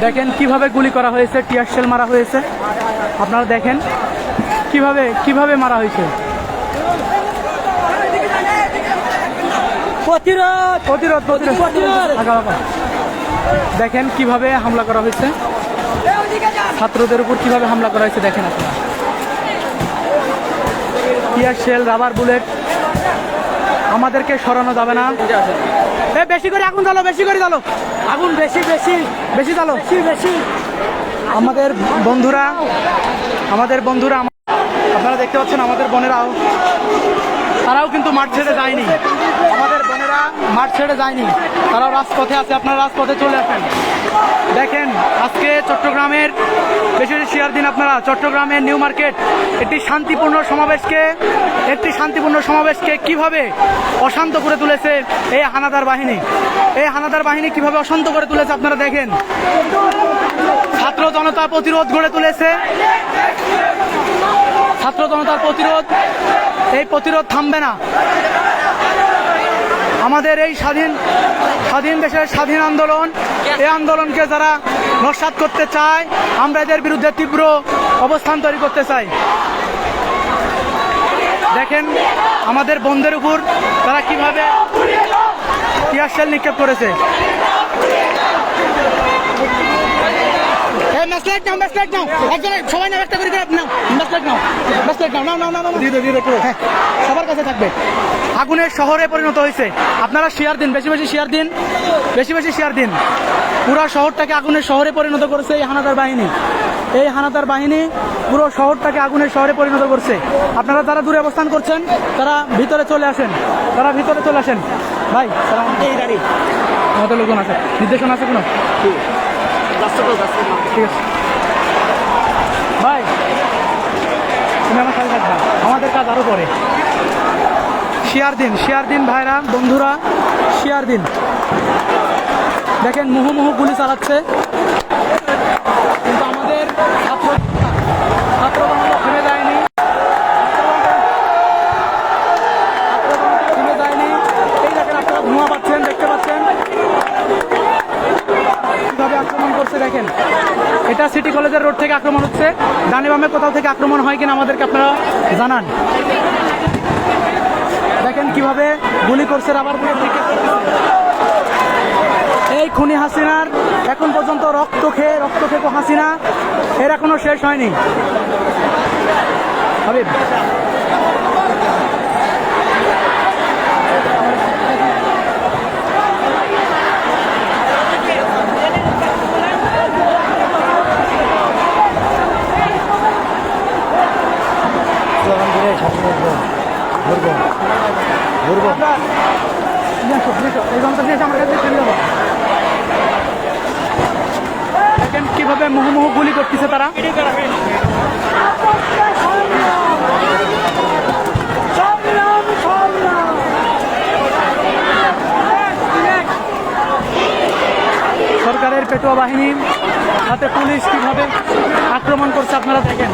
দেখেন কীভাবে গুলি করা হয়েছে টিয়ার শেল মারা হয়েছে। আপনারা দেখেন কীভাবে কীভাবে মারা হয়েছে। প্রতিরোধ! প্রতিরোধ প্রতিরোধ। দেখেন কীভাবে হামলা করা হয়েছে। ছাত্রদের উপর কীভাবে হামলা করা হয়েছে দেখেন আপনারা। Tear shell rubber bullet. আমাদেরকে সরানো যাবে না। এ বেশি করে আগুন জ্বালো বেশি করে জ্বালো। আগুন বেশি বেশি বেশি জ্বালো। বেশি বেশি। আমাদের বন্ধুরা আমাদের বন্ধুরা আপনারা দেখতে পাচ্ছেন আমাদের বোনেরাও। তারাও কিন্তু মাঠ ছেড়ে যায়নি। আমাদের বোনেরা মাঠ ছেড়ে যায়নি। তারাও রাজপথে আছে আপনারা রাজপথে চলে আসেন। দেখেন আজকে চট্টগ্রামের শেয়ার দিন আপনারা। চট্টগ্রামের নিউ মার্কেট, একটি শান্তিপূর্ণ সমাবেশকে, একটি শান্তিপূর্ণ সমাবেশকে কীভাবে অশান্ত করে তুলেছে এই হানাদার বাহিনী? এই হানাদার বাহিনী কীভাবে অশান্ত করে তুলেছে আপনারা দেখেন। ছাত্র জনতা প্রতিরোধ গড়ে তুলেছে। ছাত্র জনতার প্রতিরোধ, এই প্রতিরোধ থামবে না। আমাদের এই স্বাধীন স্বাধীন দেশের স্বাধীন আন্দোলন, এই আন্দোলনকে যারা নস্বাত করতে চায়, আমরা এদের বিরুদ্ধে তীব্র অবস্থান তৈরি করতে চাই। দেখেন, আমাদের বন্ধের উপর তারা কীভাবে টিয়ারশেল নিক্ষেপ করেছে। এই ম্যাসলাইট নাও ম্যাসলাইট নাও। একজনে সবাই নাও একটা করে নাও। ম্যাসলাইট নাও ম্যাসলাইট নাও সবার কাছে থাকবে। আগুনের শহরে পরিণত হয়েছে। আপনারা শেয়ার দিন বেশি বেশি শেয়ার দিন বেশি বেশি শেয়ার দিন। পুরো শহরটাকে আগুনের শহরে পরিণত করেছে এই হানাদার বাহিনী। এই হানাদার বাহিনী পুরো শহরটাকে আগুনের শহরে পরিণত করছে। আপনারা যারা দূরে অবস্থান করছেন তারা ভিতরে চলে আসেন। তারা ভিতরে চলে আসেন। ভাই সালাম এই গাড়ি আমাদের লোকজন আছে। নির্দেশনা আছে কোনো? ঠিক আছে। ভাই তুমি আমার সাথে থাকবা আমাদের কাজ আরও পরে শেয়ার দিন শেয়ার দিন ভাইরা বন্ধুরা শেয়ার দিন দেখেন মুহু মুহু গুলি চালাচ্ছে এটা সিটি কলেজের রোড থেকে আক্রমণ হচ্ছে। ডানে বামে কোথাও থেকে আক্রমণ হয় কিনা আমাদেরকে আপনারা জানান। দেখেন কীভাবে গুলি করছে রাবার। এই খুনি হাসিনার এখন পর্যন্ত রক্ত খেয়ে, রক্ত খেকো হাসিনা, এর এখনও শেষ হয়নি। হাবিব। নিয়ে আমার কাছে ফেলে দেবো। দেখেন কীভাবে মুহুমুহু গুলি করতেছে তারা সরকারের পেটোয়া বাহিনী সাথে পুলিশ কীভাবে আক্রমণ করছে আপনারা দেখেন